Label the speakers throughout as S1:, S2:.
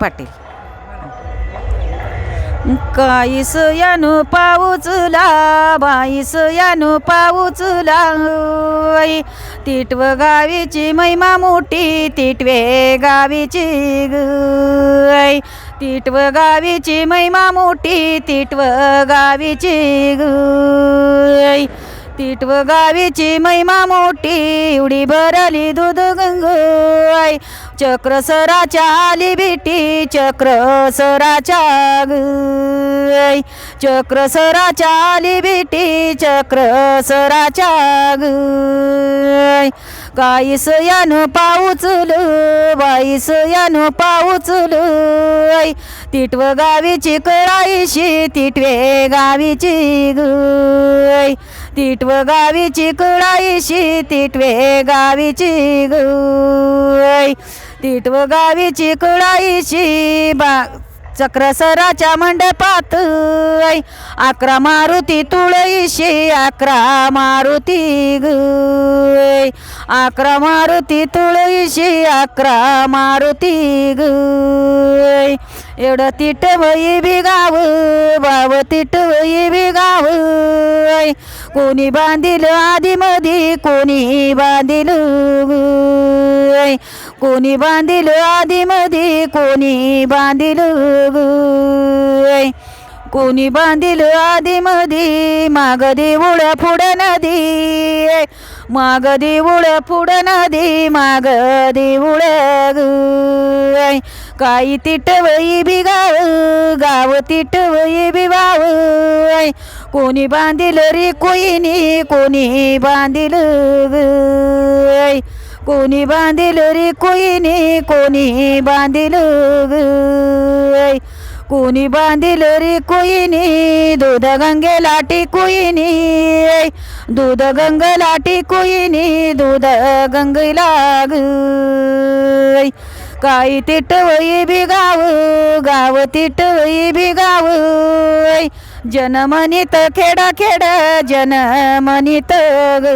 S1: पाटील. काईस यानु पाऊचला बाईस यानु पाऊचला. तिटव गावीची महिमा मोठी तिटवे गावीची ग. तिटव गावीची महिमा मोठी तिटव गावीची ग. तिटव गावीची महिमा मोठी उडी भरली दूध गंगाई चक्र सराच्या आली बेटी चक्र सराच्या गई चक्र सराच्या आली बेटी चक्र सराच्या गई आई. काईस यानं पाऊचल बाईस यानं पाऊचल तिटव गावीची करायशी तिटवे गावीची गई तिटव गावीची कुळाईशी तिटवे गावीची गुई तिटव गावीची कुळाईशी बा चक्रसराच्या मंडपात अकरा मारुती तुळईशी अकरा मारुती ग अकरा मारुती तुळईशी अकरा मारुती ग एवढं तिट वई बी गाव बाव तिट वई बी गाव. कोणी बांधील आधी मधी कोणी बांधील कोणी बांधील आधी मधी कोणी बांधील कोणी बांधील आधी मधी माग देऊळ पुढ नदी माग देऊळ पुढ नदी माग देऊळ काही तिटवई बी गाव गाव तिटवई बी वाव. कोणी बांधिल रे कोईनी कोणी बांधिल कोणी बांधिल रे कोईनी कोणी बांधिल कोणी बांधिल रे कोईनी दूध गंगे लाटी कोईनी. दूध लाटी कुयिनी दूध गंग लाग काही तिटवई बी गाव गाव तिटवई बी गाव आई. जनमनित खेडा खेड जनमनित ग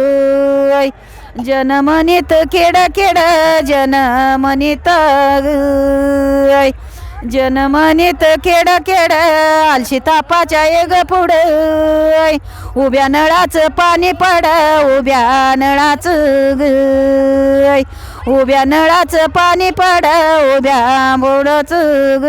S1: जनमनित खेड खेड जनमनित जनमनीत जनमनित खेड खेड आलशी तापाच्या एक पुढ. उभ्या नळाचं पाणी पड उभ्या नळाचं ग. उभ्या नळाचं पाणी पड उभ्या बोडच ग